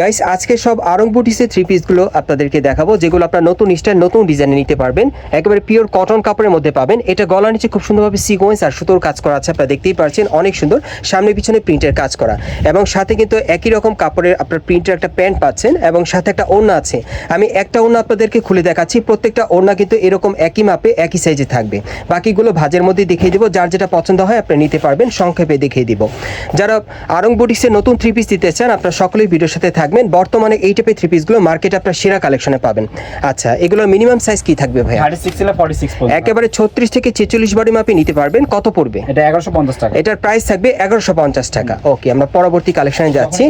Guys আজকে সব Aarong বুটিসের three পিসগুলো আপনাদেরকে দেখাবো, যেগুলো আপনার নতুন স্টাইল, নতুন ডিজাইনে নিতে পারবেন। একেবারে পিওর কটন কাপড়ের মধ্যে পাবেন। এটা গলার নিচে খুব সুন্দরভাবে সিকোয়েন্স আর সুতোর কাজ করা আছে, আপনারা দেখতেই পাচ্ছেন অনেক সুন্দর। সামনে পিছনে প্রিন্টের কাজ করা। এবং সাথে কিন্তু একই রকম কাপড়ের আপনার প্রিন্টের একটা প্যান্ট পাচ্ছেন, এবং সাথে একটা ওড়না আছে। আমি একটা ওড়না আপনাদেরকে খুলে দেখাচ্ছি, প্রত্যেকটা ওড়না কিন্তু এরকম একই মাপে, একই সাইজে থাকবে। বাকিগুলো ভাজের মধ্যে দেখিয়ে দিব, যার যেটা পছন্দ হয় আপনি নিতে পারবেন, সংক্ষেপে দেখিয়ে দিব। যারা আরং বুটিক্সের নতুন থ্রি পিস দিতে চান, আপনারা সকলেই ভিডিওর সাথে থাকবেন বর্তমানে এই টাইপের থ্রি পিসগুলো মার্কেটে আপনার সেরা কালেকশনে পাবেন। আচ্ছা এগুলোর মিনিমাম সাইজ কি থাকবে ফর্টি একেবারে ছত্রিশ থেকে ছেচল্লিশ বডি মাপে নিতে পারবেন কত পড়বে? এটা এগারোশো পঞ্চাশ টাকা। এটার প্রাইস থাকবে এগারোশো পঞ্চাশ টাকা। ওকে আমরা পরবর্তী কালেকশনে যাচ্ছি।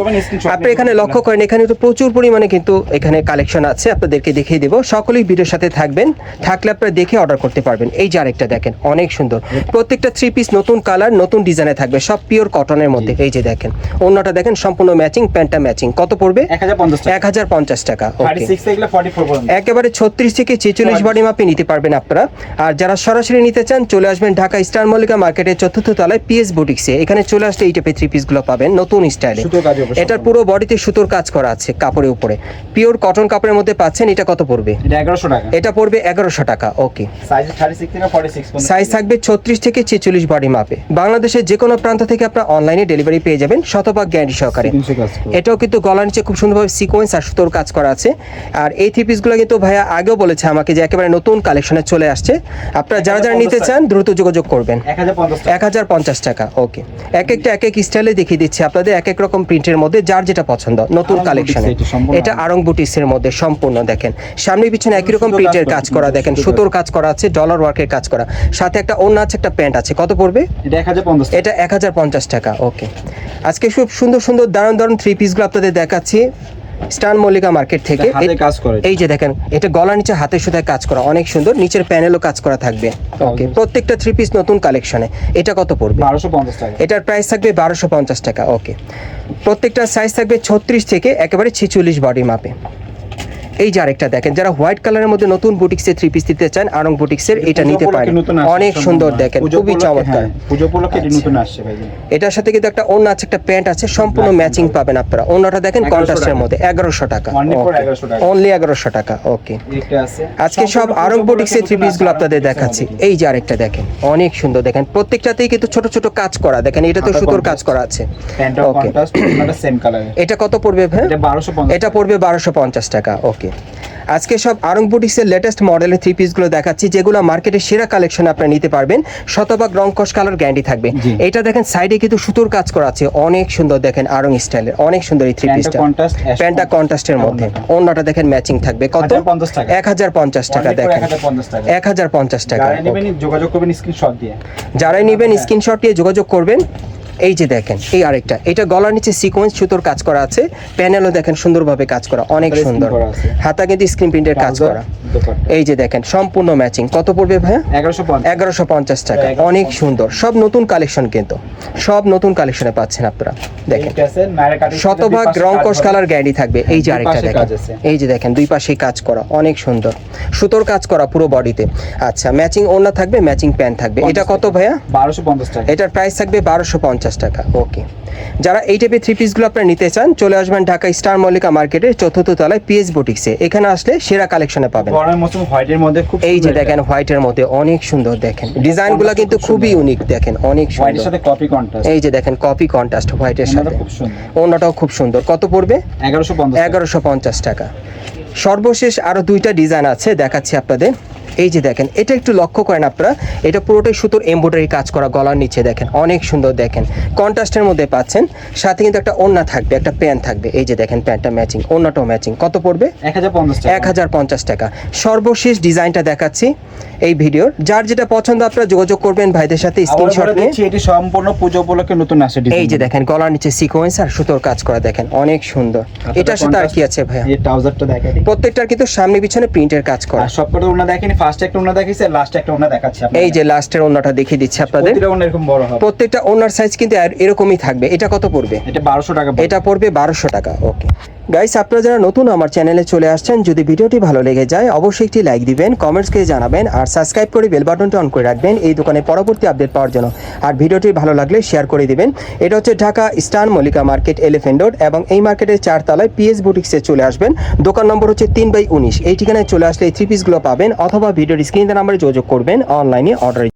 আপনি এখানে লক্ষ্য করেন এখানে তো প্রচুর পরিমাণে কিন্তু এখানে কালেকশন আছে আপনাদেরকে দেখিয়ে দেবো। সকলেই ভিডিওর সাথে থাকবেন থাকলে আপনারা দেখে অর্ডার করতে পারবেন। এই যে আরেকটা দেখেন অনেক সুন্দর। প্রত্যেকটা থ্রি পিস নতুন কালার নতুন ডিজাইনে থাকবে সব পিওর কটনের মধ্যে। এই যে দেখেন অন্যটা দেখেন সম্পূর্ণ ম্যাচিং প্যান্টটা ম্যাচিং কত পড়বে? এক হাজার পঞ্চাশ টাকা। একেবারে ছত্রিশ থেকে ছেচল্লিশ বডি মাপে নিতে পারবেন আপনারা। আর যারা সরাসরি নিতে চান চলে আসবেন ঢাকা স্টার মল্লিকা মার্কেটের চতুর্থ তলায় পিএস বুটিক্সে এখানে চলে আসলে এই টাইপের থ্রি পিসগুলো পাবেন নতুন স্টাইলে এটার পুরো বডিতে সুতোর কাজ করা আছে কাপড়ের উপরে। পিওর কটন কাপড়ের মধ্যে পাচ্ছেন এটা কত পড়বে? এটা পড়বে এগারোশো টাকা ওকে। সাইজ থাকবে ছত্রিশ থেকে ছেচল্লিশ বডি মাপে বাংলাদেশের যে কোনো প্রান্ত থেকে আপনার অনলাইনে ডেলিভারি পেয়ে যাবেন শতভাগ গ্যারান্টি সহকারে। এটাও কিন্তু গলার নিচে খুব সুন্দরভাবে সিকোয়েন্স আর সুতোর কাজ করা আছে। আর এই থ্রি পিসগুলো কিন্তু ভাইয়া আগেও বলেছে আমাকে যে একেবারে নতুন কালেকশনে চলে আসছে। আপনারা যারা যারা নিতে চান দ্রুত যোগাযোগ করবেন। এক হাজার পঞ্চাশ টাকা। ওকে এক একটা এক এক স্টাইলে দেখিয়ে দিচ্ছি আপনাদের এক এক রকম প্রিন্টের মধ্যে যার যেটা পছন্দ নতুন কালেকশনে এটা আরং বুটিক্সের মধ্যে সম্পূর্ণ দেখেন। সামনে পিছনে একই রকম প্রিন্টের কাজ করা, দেখেন সুতোর কাজ করা আছে ডলার ওয়ার্কের কাজ করা। সাথে একটা অন্য আছে একটা প্যান্ট আছে। কত পড়বে? এটা এক হাজার পঞ্চাশ টাকা। ওকে আজকে খুব সুন্দর সুন্দর দারুণ দারুণ থ্রি পিসগুলো আপনাদের দেখাচ্ছি। স্টান মল্লিকা মার্কেট থেকে। এই- কাজ করে। এই যে দেখেন এটা গলা নিচে হাতের সুতায় কাজ করা অনেক সুন্দর। নিচের প্যানেলও কাজ করা থাকবে। ওকে প্রত্যেকটা থ্রি পিস নতুন কালেকশনে এটা কত পড়বে? বারোশো পঞ্চাশ টাকা। এটার প্রাইস থাকবে বারোশো পঞ্চাশ টাকা। ওকে প্রত্যেকটা সাইজ থাকবে ছত্রিশ থেকে একেবারে ছেচল্লিশ বডি মাপে। এই যে আরেকটা দেখেন যারা হোয়াইট কালারের মধ্যে নতুন বুটিক্সে থ্রি পিস দিতে চান আরং বুটিক্সের এটা নিতে পারেন। অনেক সুন্দর দেখেন খুবই চমৎকার। হ্যাঁ, আচ্ছা। এটার সাথে কিন্তু একটা অন্য আছে একটা প্যান্ট আছে সম্পূর্ণ ম্যাচিং পাবেন। আপনারা। অন্যটা দেখেন 1100 কন্ট্রাস্টের মধ্যে এগারোশো টাকা। Only 1100 টাকা। অনলি এগারোশো টাকা ওকে আজকে সব আরং বুটিক্সের থ্রি পিসগুলো আপনাদের দেখাচ্ছি। এই যে আরেকটা দেখেন অনেক সুন্দর দেখেন। প্রত্যেকটাতেই কিন্তু ছোট ছোট কাজ করা দেখেন এটা তো সুতোর কাজ করা আছে। ওকে এটা কত পড়বে এটা পড়বে বারোশো পঞ্চাশ টাকা ওকে আজকে সব আরং বুটিক্সের লেটেস্ট মডেলের থ্রি পিসগুলো দেখাচ্ছি যেগুলো মার্কেটের সেরা কালেকশন আপনারা নিতে পারবেন। শতভাগ রং কস কালার গ্যারান্টি থাকবে এটা দেখেন সাইডে কিন্তু সুতোর কাজ করা আছে। অনেক সুন্দর দেখেন আরং স্টাইলের অনেক সুন্দর এই থ্রি পিসটা প্যান্টটা কন্ট্রাস্টের মধ্যে। অন্যটা দেখেন ম্যাচিং থাকবে। কত? 1050 টাকা। এক হাজার পঞ্চাশ টাকা দেখেন। 1050 টাকা। এক হাজার পঞ্চাশ টাকা। যারা নেবেন যোগাযোগ করবেন স্ক্রিনশট দিয়ে। যারাই নেবেন। স্ক্রিনশট দিয়ে যোগাযোগ করবেন। এই যে দেখেন এই আরেকটা। এটা গলার নিচে সিকোয়েন্স সুতোর কাজ করা আছে। প্যানেলও দেখেন সুন্দরভাবে কাজ করা অনেক সুন্দর। হাতা কিন্তু স্ক্রিন প্রিন্টের কাজ করা। এই যে দেখেন সম্পূর্ণ ম্যাচিং কত পড়বে ভাইয়া? এগারোশো পঞ্চাশ। টাকা। অনেক সুন্দর। সব নতুন কালেকশন কিন্তু। সব নতুন কালেকশনে পাচ্ছেন আপনারা। দেখেন। শতভাগ রং কোর্স কালার গ্যারান্টি থাকবে। এই যে আরেকটা দেখেন। এই যে দেখেন দুই পাশে কাজ করা। অনেক সুন্দর। সুতোর কাজ করা পুরো বডিতে আচ্ছা ম্যাচিং ওড়না থাকবে ম্যাচিং প্যান্ট থাকবে। এটা কত ভাইয়া? বারোশো পঞ্চাশ টাকা। এটার প্রাইস থাকবে বারোশো পঞ্চাশ টাকা ওকে যারা এই টাইপের থ্রি পিসগুলো আপনারা নিতে চান চলে আসবেন ঢাকা স্টার মল্লিকা মার্কেটের চতুর্থ তলায় পিএস বুটিক্সে এখানে আসলে সেরা কালেকশনে পাবেন। হোয়াইটের মধ্যে খুব এই যে দেখেন হোয়াইটের মধ্যে অনেক সুন্দর দেখেন। ডিজাইনগুলো কিন্তু খুবই ইউনিক দেখেন অনেক সুন্দর। সাথে কপি কন্ট্রাস্ট এই যে দেখেন কপি কন্ট্রাস্ট হোয়াইটের সাথে। অন্যটাও খুব সুন্দর। কত পড়বে? এগারোশো এগারোশো পঞ্চাশ টাকা। সর্বশেষ আরও দুইটা ডিজাইন আছে দেখাচ্ছি আপনাদের। এই যে দেখেন এটা একটু লক্ষ্য করেন আপনারা এটা পুরোটাই সুতোর এমব্রয়ডারি কাজ করা গলার নিচে দেখেন অনেক সুন্দর দেখেন। কন্ট্রাস্টের মধ্যে পাচ্ছেন সাথে কিন্তু একটা ওড়না থাকবে একটা প্যান্ট থাকবে। এই যে দেখেন প্যান্টটা ম্যাচিং ওড়নাটাও ম্যাচিং কত পড়বে? এক হাজার পঞ্চাশ টাকা। সর্বশেষ ডিজাইনটা দেখাচ্ছি এই ভিডিওর। যার যেটা পছন্দ আপনারা যোগাযোগ করবেন ভাইদের সাথে স্ক্রিনশট নিয়ে। এটি সম্পূর্ণ পুজো উপলক্ষে নতুন আসে এই যে দেখেন গলার নিচে সিকোয়েন্স আর সুতোর কাজ করা দেখেন অনেক সুন্দর। এটার সাথে আর কি আছে ভাইয়া? এই ট্রাউজারটা দেখেন প্রত্যেকটার কিন্তু সামনে পিছনে প্রিন্টের কাজ করা। সবকটা ওনা দেখেন ফার্স্ট একটা ওনা দেখাইছি লাস্ট একটা ওনা দেখাচ্ছি আপনাদের। এই যে লাস্টের ওন্নাটা দেখিয়ে দিচ্ছি আপনাদের। প্রতিটা ওনা এরকম বড় হবে। প্রত্যেকটা ওনার সাইজ কিন্তু এরকমই থাকবে। এটা কত পড়বে? এটা বারোশো টাকা এটা পড়বে বারোশো টাকা ওকে গাইস আপনারা যারা নতুন আমার চ্যানেলে চলে আসছেন যদি ভিডিওটি ভালো লেগে যায় অবশ্যই একটি লাইক দিবেন কমেন্টস করে জানাবেন আর সাবস্ক্রাইব করে বেল বাটনটি অন করে রাখবেন এই দোকানের পরবর্তী আপডেট পাওয়ার জন্য। আর ভিডিওটি ভালো লাগলে শেয়ার করে দিবেন। এটা হচ্ছে ঢাকা স্টান মল্লিকা মার্কেট এলিফেন্ট রোড এবং এই মার্কেটের চারতলায় পিএস বুটিক্সে চলে আসবেন। দোকান নম্বর হচ্ছে তিন বাই উনিশ। এই ঠিকানায় চলে আসলে এই থ্রি পিসগুলো পাবেন অথবা ভিডিওর স্ক্রিন নাম্বারে যোগাযোগ করবেন অনলাইনে অর্ডার